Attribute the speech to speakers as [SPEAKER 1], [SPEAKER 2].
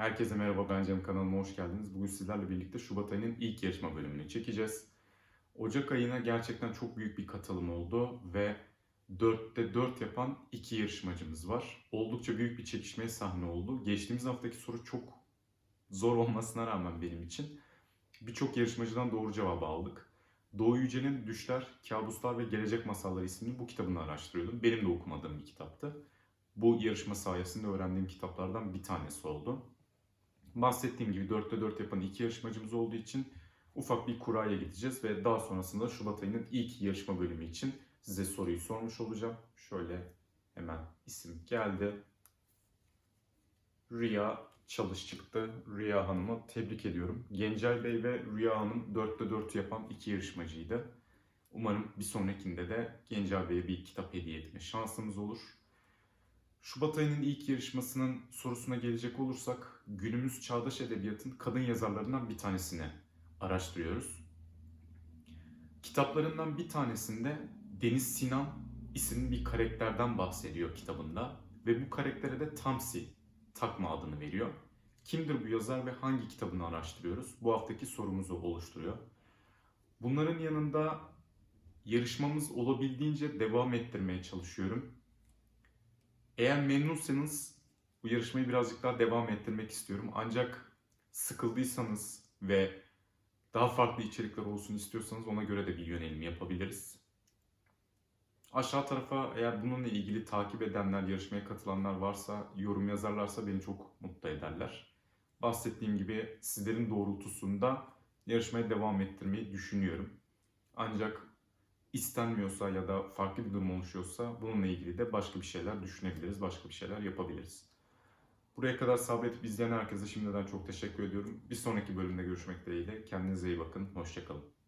[SPEAKER 1] Herkese merhaba ben Cem kanalıma hoş geldiniz. Bugün sizlerle birlikte Şubat ayının ilk yarışma bölümünü çekeceğiz. Ocak ayına gerçekten çok büyük bir katılım oldu ve 4'te 4 yapan iki yarışmacımız var. Oldukça büyük bir çekişmeye sahne oldu. Geçtiğimiz haftaki soru çok zor olmasına rağmen benim için birçok yarışmacıdan doğru cevabı aldık. Doğu Yücel'in Düşler, Kabuslar ve Gelecek Masalları isimli bu kitabını araştırıyordum. Benim de okumadığım bir kitaptı. Bu yarışma sayesinde öğrendiğim kitaplardan bir tanesi oldu. Bahsettiğim gibi 4'te 4 yapan iki yarışmacımız olduğu için ufak bir kuraya gideceğiz ve daha sonrasında Şubat ayının ilk yarışma bölümü için size soruyu sormuş olacağım. Şöyle hemen isim geldi. Rüya Çalış çıktı. Rüya Hanım'ı tebrik ediyorum. Gencel Bey ve Rüya Hanım 4'te 4 yapan iki yarışmacıydı. Umarım bir sonrakinde de Gencel Bey'e bir kitap hediye etme şansımız olur. Şubat ayının ilk yarışmasının sorusuna gelecek olursak günümüz çağdaş edebiyatın kadın yazarlarından bir tanesini araştırıyoruz. Kitaplarından bir tanesinde Deniz Sinan isimli bir karakterden bahsediyor kitabında ve bu karaktere de Tamsi takma adını veriyor. Kimdir bu yazar ve hangi kitabını araştırıyoruz? Bu haftaki sorumuzu oluşturuyor. Bunların yanında yarışmamız olabildiğince devam ettirmeye çalışıyorum. Eğer memnunsanız bu yarışmayı birazcık daha devam ettirmek istiyorum. Ancak sıkıldıysanız ve daha farklı içerikler olsun istiyorsanız ona göre de bir yönelim yapabiliriz. Aşağı tarafa eğer bununla ilgili takip edenler, yarışmaya katılanlar varsa, yorum yazarlarsa beni çok mutlu ederler. Bahsettiğim gibi sizlerin doğrultusunda yarışmaya devam ettirmeyi düşünüyorum. Ancak istenmiyorsa ya da farklı bir durum oluşuyorsa bununla ilgili de başka bir şeyler düşünebiliriz, başka bir şeyler yapabiliriz. Buraya kadar sabredip izleyen herkese şimdiden çok teşekkür ediyorum. Bir sonraki bölümde görüşmek dileğiyle. Kendinize iyi bakın. Hoşçakalın.